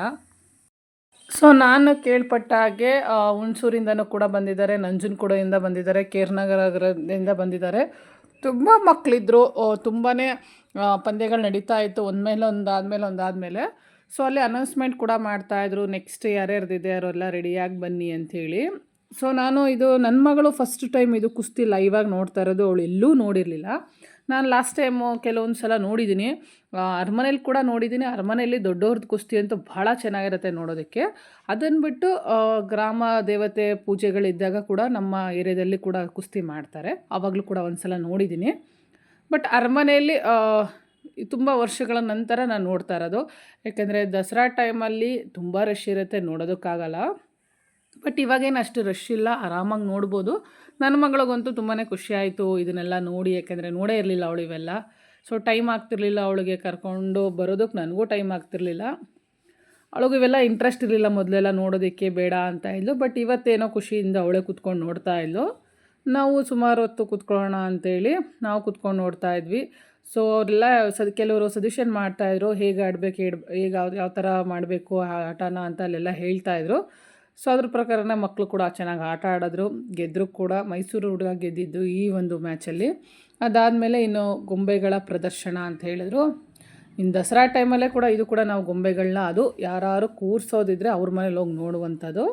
ಸೊ ನಾನು ಕೇಳ್ಪಟ್ಟ ಹಾಗೆ ಹುಣಸೂರಿಂದನೂ ಕೂಡ ಬಂದಿದ್ದಾರೆ ನಂಜನಗೂಡಿಂದ ಬಂದಿದ್ದಾರೆ ಕೇರ್ನಗರದಿಂದ ಬಂದಿದ್ದಾರೆ. ತುಂಬ ಮಕ್ಕಳಿದ್ರು ತುಂಬಾ ಪಂದ್ಯಗಳು ನಡೀತಾ ಇತ್ತು ಒಂದ್ಮೇಲೆ ಒಂದಾದಮೇಲೆ ಒಂದಾದಮೇಲೆ ಸೊ ಅಲ್ಲಿ ಅನೌನ್ಸ್ಮೆಂಟ್ ಕೂಡ ಮಾಡ್ತಾಯಿದ್ರು ನೆಕ್ಸ್ಟ್ ಯಾರ್ಯಾರ್ದಿದೆ ಅವರೆಲ್ಲ ರೆಡಿಯಾಗಿ ಬನ್ನಿ ಅಂಥೇಳಿ ಸೊ ನಾನು ಇದು ನನ್ನ ಮಗಳು ಫಸ್ಟ್ ಟೈಮ್ ಇದು ಕುಸ್ತಿ ಲೈವಾಗಿ ನೋಡ್ತಾ ಇರೋದು, ಅವಳು ಎಲ್ಲೂ ನೋಡಿರಲಿಲ್ಲ. ನಾನು ಲಾಸ್ಟ್ ಟೈಮು ಕೆಲವೊಂದು ಸಲ ನೋಡಿದ್ದೀನಿ ಅರಮನೇಲಿ ಕೂಡ ನೋಡಿದ್ದೀನಿ ಅರಮನೆಯಲ್ಲಿ ದೊಡ್ಡವ್ರದ್ದು ಕುಸ್ತಿ ಅಂತೂ ಭಾಳ ಚೆನ್ನಾಗಿರುತ್ತೆ ನೋಡೋದಕ್ಕೆ. ಅದನ್ನು ಬಿಟ್ಟು ಗ್ರಾಮ ದೇವತೆ ಪೂಜೆಗಳಿದ್ದಾಗ ಕೂಡ ನಮ್ಮ ಏರಿಯಾದಲ್ಲಿ ಕೂಡ ಕುಸ್ತಿ ಮಾಡ್ತಾರೆ. ಆವಾಗಲೂ ಕೂಡ ಒಂದು ಸಲ ನೋಡಿದ್ದೀನಿ ಬಟ್ ಅರಮನೆಯಲ್ಲಿ ತುಂಬ ವರ್ಷಗಳ ನಂತರ ನಾನು ನೋಡ್ತಾ ಇರೋದು. ಯಾಕೆಂದರೆ ದಸರಾ ಟೈಮಲ್ಲಿ ತುಂಬ ರಶ್ ಇರುತ್ತೆ ನೋಡೋದಕ್ಕಾಗಲ್ಲ. ಬಟ್ ಇವಾಗೇನು ಅಷ್ಟು ರಶ್ ಇಲ್ಲ. ಆರಾಮಾಗಿ ನೋಡ್ಬೋದು. ನನ್ನ ಮಗಳಿಗಂತೂ ತುಂಬಾ ಖುಷಿಯಾಯಿತು ಇದನ್ನೆಲ್ಲ ನೋಡಿ, ಯಾಕೆಂದರೆ ನೋಡೇ ಇರಲಿಲ್ಲ ಅವಳು ಇವೆಲ್ಲ. ಸೊ ಟೈಮ್ ಆಗ್ತಿರ್ಲಿಲ್ಲ ಅವಳಿಗೆ ಕರ್ಕೊಂಡು ಬರೋದಕ್ಕೆ ನನಗೂ ಟೈಮ್ ಆಗ್ತಿರ್ಲಿಲ್ಲ. ಅವಳಿಗೆ ಇವೆಲ್ಲ ಇಂಟ್ರೆಸ್ಟ್ ಇರಲಿಲ್ಲ ಮೊದಲೆಲ್ಲ ನೋಡೋದಕ್ಕೆ ಬೇಡ ಅಂತ ಇದ್ಲು. ಬಟ್ ಇವತ್ತೇನೋ ಖುಷಿಯಿಂದ ಅವಳೇ ಕೂತ್ಕೊಂಡು ನೋಡ್ತಾ ಇದ್ಲು. ನಾವು ಸುಮಾರು ಹೊತ್ತು ಕೂತ್ಕೊಳ್ಳೋಣ ಅಂತೇಳಿ ನಾವು ಕೂತ್ಕೊಂಡು ನೋಡ್ತಾ ಇದ್ವಿ. ಸೊ ಅವರೆಲ್ಲ ಸದ್ ಕೆಲವರು ಸಜೆಷನ್ ಮಾಡ್ತಾಯಿದ್ರು ಹೇಗೆ ಆಡಬೇಕು, ಹೇಗೆ ಯಾವ ಯಾವ ಥರ ಮಾಡಬೇಕು ಆಟನ ಅಂತ ಅಲ್ಲೆಲ್ಲ ಹೇಳ್ತಾಯಿದ್ರು ಸೊ ಅದ್ರ ಪ್ರಕಾರನೇ ಮಕ್ಕಳು ಕೂಡ ಚೆನ್ನಾಗಿ ಆಟ ಆಡಿದ್ರು ಗೆದ್ದರು ಕೂಡ. ಮೈಸೂರು ಹುಡುಗ ಗೆದ್ದಿದ್ದು ಈ ಒಂದು ಮ್ಯಾಚಲ್ಲಿ ಅದಾದಮೇಲೆ ಇನ್ನು ಗೊಂಬೆಗಳ ಪ್ರದರ್ಶನ ಅಂತ ಹೇಳಿದ್ರು. ಇನ್ನು ದಸರಾ ಟೈಮಲ್ಲೇ ಕೂಡ ಇದು ಕೂಡ ನಾವು ಗೊಂಬೆಗಳನ್ನ ಅದು ಯಾರು ಕೂರಿಸೋದಿದ್ರೆ ಅವ್ರ ಮನೇಲಿ ಹೋಗಿ ನೋಡುವಂಥದ್ದು.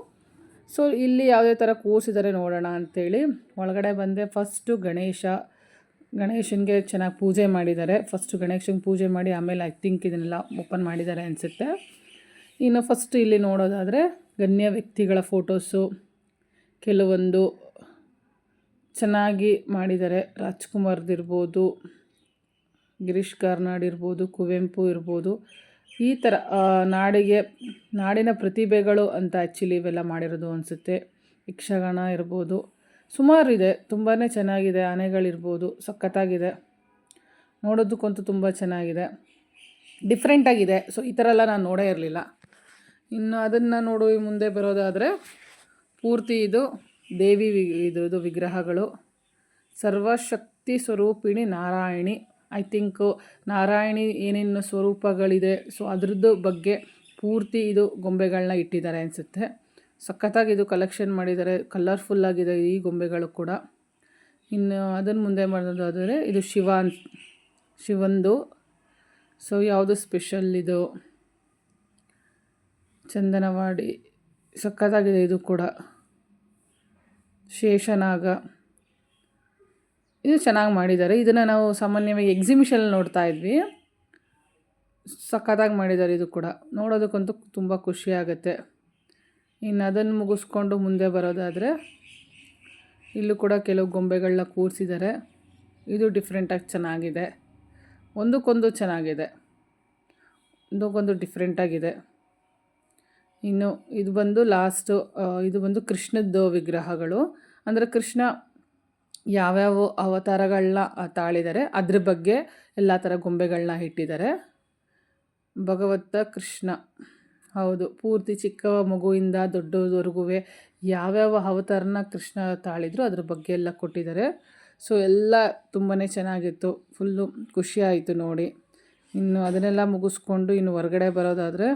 ಸೊ ಇಲ್ಲಿ ಯಾವುದೇ ಥರ ಕೂರಿಸಿದ್ದಾರೆ ನೋಡೋಣ ಅಂಥೇಳಿ ಒಳಗಡೆ ಬಂದೆ ಫಸ್ಟು ಗಣೇಶ, ಗಣೇಶನಿಗೆ ಚೆನ್ನಾಗಿ ಪೂಜೆ ಮಾಡಿದ್ದಾರೆ. ಫಸ್ಟು ಗಣೇಶನಿಗೆ ಪೂಜೆ ಮಾಡಿ ಆಮೇಲೆ ಐ ಥಿಂಕ್ ಇದನ್ನೆಲ್ಲ ಓಪನ್ ಮಾಡಿದ್ದಾರೆ ಅನಿಸುತ್ತೆ. ಇನ್ನು ಫಸ್ಟ್ ಇಲ್ಲಿ ನೋಡೋದಾದರೆ ಗಣ್ಯ ವ್ಯಕ್ತಿಗಳ ಫೋಟೋಸು ಕೆಲವೊಂದು ಚೆನ್ನಾಗಿ ಮಾಡಿದ್ದಾರೆ. ರಾಜ್ಕುಮಾರ್ದಿರ್ಬೋದು ಗಿರೀಶ್ ಕಾರ್ನಾಡ್ ಇರ್ಬೋದು, ಕುವೆಂಪು ಇರ್ಬೋದು. ಈ ಥರ ನಾಡಿಗೆ, ನಾಡಿನ ಪ್ರತಿಭೆಗಳು ಅಂತ ಆ್ಯಕ್ಚುಲಿ ಇವೆಲ್ಲ ಮಾಡಿರೋದು ಅನಿಸುತ್ತೆ. ಯಕ್ಷಗಾನ ಇರ್ಬೋದು, ಸುಮಾರು ಇದೆ. ತುಂಬಾ ಚೆನ್ನಾಗಿದೆ. ಆನೆಗಳಿರ್ಬೋದು, ಸಖತ್ತಾಗಿದೆ. ನೋಡೋದಕ್ಕಂತೂ ತುಂಬ ಚೆನ್ನಾಗಿದೆ. ಡಿಫ್ರೆಂಟಾಗಿದೆ ಸೊ ಈ ಥರ ಎಲ್ಲ ನಾನು ನೋಡೇ ಇರಲಿಲ್ಲ. ಇನ್ನು ಅದನ್ನು ನೋಡು ಮುಂದೆ ಬರೋದಾದರೆ ಪೂರ್ತಿ ಇದು ದೇವಿ ಇದ್ರದ್ದು ವಿಗ್ರಹಗಳು. ಸರ್ವಶಕ್ತಿ ಸ್ವರೂಪಿಣಿ ನಾರಾಯಣಿ. ಐ ಥಿಂಕು ನಾರಾಯಣಿ ಏನೇನು ಸ್ವರೂಪಗಳಿದೆ ಸೊ ಅದ್ರದ್ದು ಬಗ್ಗೆ ಪೂರ್ತಿ ಇದು ಗೊಂಬೆಗಳನ್ನ ಇಟ್ಟಿದ್ದಾರೆ ಅನಿಸುತ್ತೆ. ಸಖತ್ತಾಗಿ ಇದು ಕಲೆಕ್ಷನ್ ಮಾಡಿದ್ದಾರೆ ಕಲರ್ಫುಲ್ಲಾಗಿದೆ ಈ ಗೊಂಬೆಗಳು ಕೂಡ. ಇನ್ನು ಅದನ್ನು ಮುಂದೆ ಮಾಡೋದಾದರೆ ಇದು ಶಿವ ಶಿವಂದು. ಸೊ ಯಾವುದು ಸ್ಪೆಷಲ್ ಇದು? ಚಂದನವಾಡಿ. ಸಕ್ಕತ್ತಾಗಿದೆ ಇದು ಕೂಡ. ಶೇಷನಾಗ. ಇದು ಚೆನ್ನಾಗಿ ಮಾಡಿದ್ದಾರೆ. ಇದನ್ನು ನಾವು ಸಾಮಾನ್ಯವಾಗಿ ಎಕ್ಸಿಬಿಷನ್ ನೋಡ್ತಾ ಇದ್ವಿ. ಸಖತ್ತಾಗಿ ಮಾಡಿದ್ದಾರೆ ಇದು ಕೂಡ. ನೋಡೋದಕ್ಕಂತೂ ತುಂಬ ಖುಷಿ ಆಗುತ್ತೆ. ಇನ್ನು ಅದನ್ನು ಮುಗಿಸ್ಕೊಂಡು ಮುಂದೆ ಬರೋದಾದರೆ, ಇಲ್ಲೂ ಕೂಡ ಕೆಲವು ಗೊಂಬೆಗಳನ್ನ ಕೂರಿಸಿದ್ದಾರೆ. ಇದು ಡಿಫ್ರೆಂಟಾಗಿ ಚೆನ್ನಾಗಿದೆ. ಒಂದಕ್ಕೊಂದು ಚೆನ್ನಾಗಿದೆ. ಒಂದಕ್ಕೊಂದು ಡಿಫ್ರೆಂಟಾಗಿದೆ ಇನ್ನು ಇದು ಬಂದು ಲಾಸ್ಟು ಇದು ಬಂದು ಕೃಷ್ಣದ್ದು ವಿಗ್ರಹಗಳು. ಅಂದರೆ ಕೃಷ್ಣ ಯಾವ್ಯಾವ ಅವತಾರಗಳನ್ನ ತಾಳಿದ್ದಾರೆ ಅದ್ರ ಬಗ್ಗೆ ಎಲ್ಲ ಥರ ಗೊಂಬೆಗಳನ್ನ ಇಟ್ಟಿದ್ದಾರೆ. ಭಗವತ ಕೃಷ್ಣ. ಹೌದು, ಪೂರ್ತಿ ಚಿಕ್ಕ ಮಗುವಿಂದ ದೊಡ್ಡದವರೆಗೂ ಯಾವ್ಯಾವ ಅವತಾರನ ಕೃಷ್ಣ ತಾಳಿದ್ರು ಅದ್ರ ಬಗ್ಗೆ ಎಲ್ಲ ಕೊಟ್ಟಿದ್ದಾರೆ. ಸೊ ಎಲ್ಲ ತುಂಬಾ ಚೆನ್ನಾಗಿತ್ತು. ಫುಲ್ಲು ಖುಷಿ ಆಯಿತು ನೋಡಿ. ಇನ್ನು ಅದನ್ನೆಲ್ಲ ಮುಗಿಸ್ಕೊಂಡು ಇನ್ನು ಹೊರಗಡೆ ಬರೋದಾದರೆ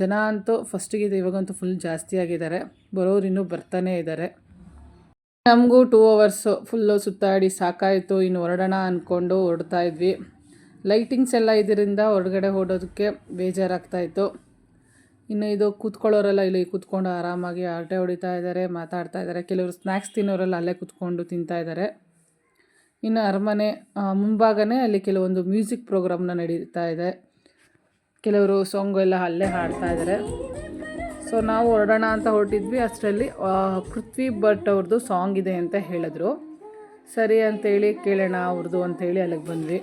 ಜನ ಅಂತೂ ಫಸ್ಟಿಗೆ ಇವಾಗಂತೂ ಫುಲ್ ಜಾಸ್ತಿ ಆಗಿದ್ದಾರೆ. ಬರೋರು ಇನ್ನೂ ಬರ್ತಾನೇ ಇದ್ದಾರೆ. ನಮಗೂ ಟೂ ಅವರ್ಸು ಫುಲ್ಲು ಸುತ್ತಾಡಿ ಸಾಕಾಯಿತು. ಇನ್ನು ಹೊರಡೋಣ ಅಂದ್ಕೊಂಡು ಹೊರಡ್ತಾ ಇದ್ವಿ. ಲೈಟಿಂಗ್ಸ್ ಎಲ್ಲ ಇದರಿಂದ ಹೊರಗಡೆ ಓಡೋದಕ್ಕೆ ಬೇಜಾರಾಗ್ತಾಯಿತ್ತು ಇನ್ನು ಇದು ಕೂತ್ಕೊಳ್ಳೋರೆಲ್ಲ, ಇಲ್ಲಿ ಕೂತ್ಕೊಂಡು ಆರಾಮಾಗಿ ಆಟೆ ಹೊಡಿತಾ ಇದ್ದಾರೆ, ಮಾತಾಡ್ತಾ ಇದ್ದಾರೆ. ಕೆಲವರು ಸ್ನ್ಯಾಕ್ಸ್ ತಿನ್ನೋರೆಲ್ಲ ಅಲ್ಲೇ ಕೂತ್ಕೊಂಡು ತಿಂತಾ ಇದ್ದಾರೆ. ಇನ್ನು ಅರಮನೆ ಮುಂಭಾಗನೇ ಅಲ್ಲಿ ಕೆಲವೊಂದು ಮ್ಯೂಸಿಕ್ ಪ್ರೋಗ್ರಾಮ್ನ ನಡೀತಾ ಇದೆ. ಕೆಲವರು ಸಾಂಗು ಎಲ್ಲ ಅಲ್ಲೇ ಹಾಡ್ತಾ ಇದ್ದಾರೆ ಸೊ ನಾವು ಹೊರಡೋಣ ಅಂತ ಹೊರಟಿದ್ವಿ. ಅಷ್ಟರಲ್ಲಿ ಪೃಥ್ವಿ ಭಟ್ ಅವ್ರದ್ದು ಸಾಂಗ್ ಇದೆ ಅಂತ ಹೇಳಿದ್ರು. ಸರಿ ಅಂತೇಳಿ ಕೇಳೋಣ ಅವ್ರದ್ದು ಅಂತೇಳಿ ಅಲ್ಲಿಗೆ ಬಂದ್ವಿ.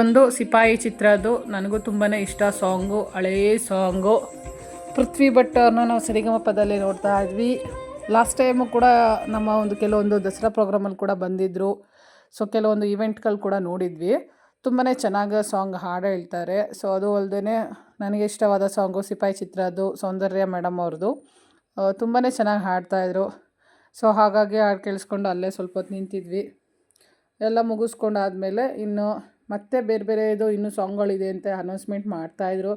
ಒಂದು ಸಿಪಾಯಿ ಚಿತ್ರ ಅದು ನನಗೂ ತುಂಬಾ ಇಷ್ಟ ಸಾಂಗು ಹಳೇ ಸಾಂಗು ಪೃಥ್ವಿ ಭಟ್ ಅವ್ರನ್ನ ನಾವು ಸರಿಗಮಪದಲ್ಲಿ ನೋಡ್ತಾ ಇದ್ವಿ. ಲಾಸ್ಟ್ ಟೈಮು ಕೂಡ ನಮ್ಮ ಒಂದು ಕೆಲವೊಂದು ದಸರಾ ಪ್ರೋಗ್ರಾಮಲ್ಲಿ ಕೂಡ ಬಂದಿದ್ದರು ಸೊ ಕೆಲವೊಂದು ಇವೆಂಟ್ಗಳು ಕೂಡ ನೋಡಿದ್ವಿ. ತುಂಬಾ ಚೆನ್ನಾಗಿ ಸಾಂಗ್ ಹಾಡು ಹೇಳ್ತಾರೆ. ಸೊ, ಅದು ಅಲ್ಲದೆ ನನಗೆ ಇಷ್ಟವಾದ ಸಾಂಗು ಸಿಪಾಯಿ ಚಿತ್ರದ್ದು ಸೌಂದರ್ಯ ಮೇಡಮ್ ಅವ್ರದ್ದು ತುಂಬಾ ಚೆನ್ನಾಗಿ ಹಾಡ್ತಾಯಿದ್ರು ಸೊ, ಹಾಗಾಗಿ ಹಾಡು ಕೇಳಿಸ್ಕೊಂಡು ಅಲ್ಲೇ ಸ್ವಲ್ಪ ಹೊತ್ತು ನಿಂತಿದ್ವಿ. ಎಲ್ಲ ಮುಗಿಸ್ಕೊಂಡಾದ್ಮೇಲೆ ಇನ್ನು ಮತ್ತೆ ಬೇರೆ ಬೇರೆ ಇದು ಇನ್ನೂ ಸಾಂಗ್ಗಳಿದೆ ಅಂತ ಅನೌನ್ಸ್ಮೆಂಟ್ ಮಾಡ್ತಾಯಿದ್ರು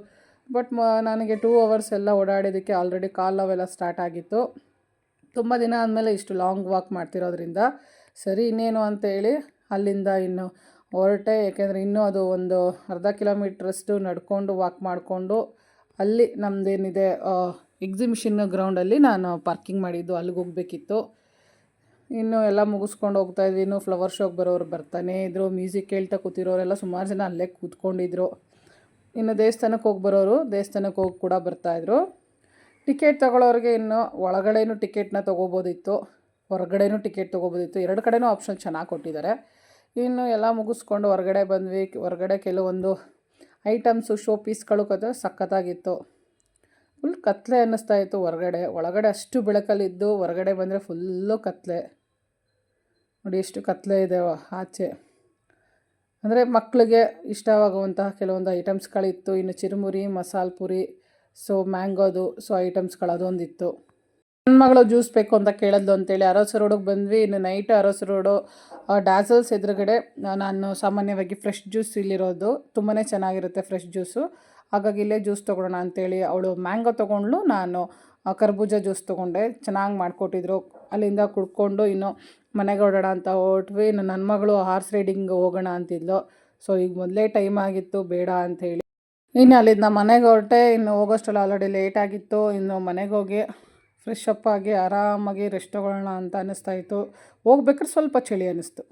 ಬಟ್ ಮ, ನನಗೆ ಟೂ ಅವರ್ಸ್ ಎಲ್ಲ ಓಡಾಡೋದಕ್ಕೆ ಆಲ್ರೆಡಿ ಕಾಲ್ ಅವೆಲ್ಲ ಸ್ಟಾರ್ಟ್ ಆಗಿತ್ತು. ತುಂಬ ದಿನ ಆದಮೇಲೆ ಇಷ್ಟು ಲಾಂಗ್ ವಾಕ್ ಮಾಡ್ತಿರೋದ್ರಿಂದ ಸರಿ ಇನ್ನೇನು ಅಂತೇಳಿ ಅಲ್ಲಿಂದ ಇನ್ನು ಹೊರಟೆ, ಏಕೆಂದರೆ ಇನ್ನೂ ಅದು ಒಂದು ಅರ್ಧ ಕಿಲೋಮೀಟ್ರಷ್ಟು ನಡ್ಕೊಂಡು ವಾಕ್ ಮಾಡಿಕೊಂಡು ಅಲ್ಲಿ ನಮ್ಮದೇನಿದೆ ಎಕ್ಸಿಬಿಷನ್ ಗ್ರೌಂಡಲ್ಲಿ ನಾನು ಪಾರ್ಕಿಂಗ್ ಮಾಡಿದ್ದು, ಅಲ್ಲಿಗೆ ಹೋಗಬೇಕಿತ್ತು. ಇನ್ನು ಎಲ್ಲ ಮುಗಿಸ್ಕೊಂಡು ಹೋಗ್ತಾ ಇದ್ದೀನಿ ಫ್ಲವರ್ ಶೋಗೆ ಬರೋರು ಬರ್ತಾನೆ ಇದ್ರು ಮ್ಯೂಸಿಕ್ ಕೇಳ್ತಾ ಕೂತಿರೋರೆಲ್ಲ ಸುಮಾರು ಜನ ಅಲ್ಲೇ ಕೂತ್ಕೊಂಡಿದ್ರು. ಇನ್ನು ದೇವಸ್ಥಾನಕ್ಕೆ ಹೋಗಿ ಬರೋರು ದೇವಸ್ಥಾನಕ್ಕೆ ಹೋಗಿ ಕೂಡ ಬರ್ತಾಯಿದ್ರು ಟಿಕೆಟ್ ತಗೊಳ್ಳೋರಿಗೆ ಇನ್ನು ಒಳಗಡೆಯೂ ಟಿಕೆಟ್ನ ತೊಗೋಬೋದಿತ್ತು, ಹೊರಗಡೆನೂ ಟಿಕೆಟ್ ತೊಗೋಬೋದಿತ್ತು. ಎರಡು ಕಡೆನೂ ಆಪ್ಷನ್ ಚೆನ್ನಾಗಿ ಕೊಟ್ಟಿದ್ದಾರೆ. ಇನ್ನು ಎಲ್ಲ ಮುಗಿಸ್ಕೊಂಡು ಹೊರಗಡೆ ಬಂದ್ವಿ. ಹೊರಗಡೆ ಕೆಲವೊಂದು ಐಟಮ್ಸು, ಶೋ ಪೀಸ್ಗಳು ಕದ ಸಖತ್ತಾಗಿತ್ತು. ಫುಲ್ ಕತ್ಲೆ ಅನ್ನಿಸ್ತಾ ಇತ್ತು ಹೊರಗಡೆ. ಒಳಗಡೆ ಅಷ್ಟು ಬೆಳಕಲ್ಲಿದ್ದು ಹೊರಗಡೆ ಬಂದರೆ ಫುಲ್ಲು ಕತ್ಲೆ. ನೋಡಿ ಎಷ್ಟು ಕತ್ಲೆ ಇದೆ ಆಚೆ. ಅಂದರೆ ಮಕ್ಕಳಿಗೆ ಇಷ್ಟವಾಗುವಂತಹ ಕೆಲವೊಂದು ಐಟಮ್ಸ್ಗಳಿತ್ತು. ಇನ್ನು ಚಿರುಮುರಿ, ಮಸಾಲ ಪುರಿ, ಸೊ ಮ್ಯಾಂಗೋದು, ಸೊ ಐಟಮ್ಸ್ಗಳು ಅದೊಂದಿತ್ತು. ನನ್ನ ಮಗಳು ಜ್ಯೂಸ್ ಬೇಕು ಅಂತ ಕೇಳಿದ್ಲು ಅಂತೇಳಿ ಅರಸ ರೋಡಿಗೆ ಬಂದ್ವಿ. ಇನ್ನು ನೈಟ್ ಅರಸ ರೋಡು ಡಾಸಲ್ಸ್ ಎದುರುಗಡೆ ನಾನು ಸಾಮಾನ್ಯವಾಗಿ ಫ್ರೆಶ್ ಜ್ಯೂಸ್ ಇಲ್ಲಿರೋದು. ತುಂಬಾ ಚೆನ್ನಾಗಿರುತ್ತೆ ಫ್ರೆಶ್ ಜ್ಯೂಸು ಹಾಗಾಗಿ ಇಲ್ಲೇ ಜ್ಯೂಸ್ ತೊಗೊಳೋಣ ಅಂತೇಳಿ ಅವಳು ಮ್ಯಾಂಗೋ ತೊಗೊಂಡ್ಲು ನಾನು ಕರ್ಬೂಜ ಜ್ಯೂಸ್ ತೊಗೊಂಡೆ. ಚೆನ್ನಾಗಿ ಮಾಡಿಕೊಟ್ಟಿದ್ರು. ಅಲ್ಲಿಂದ ಕುಡ್ಕೊಂಡು ಇನ್ನು ಮನೆಗೆ ಹೊರಡೋಣ ಅಂತ ಹೊರಟ್ವಿ. ಇನ್ನು ನನ್ನ ಮಗಳು ಹಾರ್ಸ್ ರೈಡಿಂಗ್ ಹೋಗೋಣ ಅಂತಿದ್ಲು. ಸೊ ಈಗ ಮೊದಲೇ ಟೈಮ್ ಆಗಿತ್ತು. ಬೇಡ ಅಂಥೇಳಿ ಇನ್ನು ಅಲ್ಲಿಂದ ಮನೆಗೆ ಹೊರಟೆ. ಇನ್ನು ಹೋಗೋಷ್ಟೆಲ್ಲ ಆಲ್ರೆಡಿ ಲೇಟ್ ಆಗಿತ್ತು. ಇನ್ನು ಮನೆಗೆ ಹೋಗಿ ಫ್ರೆಶ್ ಅಪ್ ಆಗಿ ಆರಾಮಾಗಿ ರೆಸ್ಟ್ ತೊಗೊಳ್ಳೋಣ ಅಂತ ಅನ್ನಿಸ್ತಾ ಇತ್ತು. ಹೋಗ್ಬೇಕಾದ್ರೆ ಸ್ವಲ್ಪ ಚಳಿ ಅನ್ನಿಸ್ತು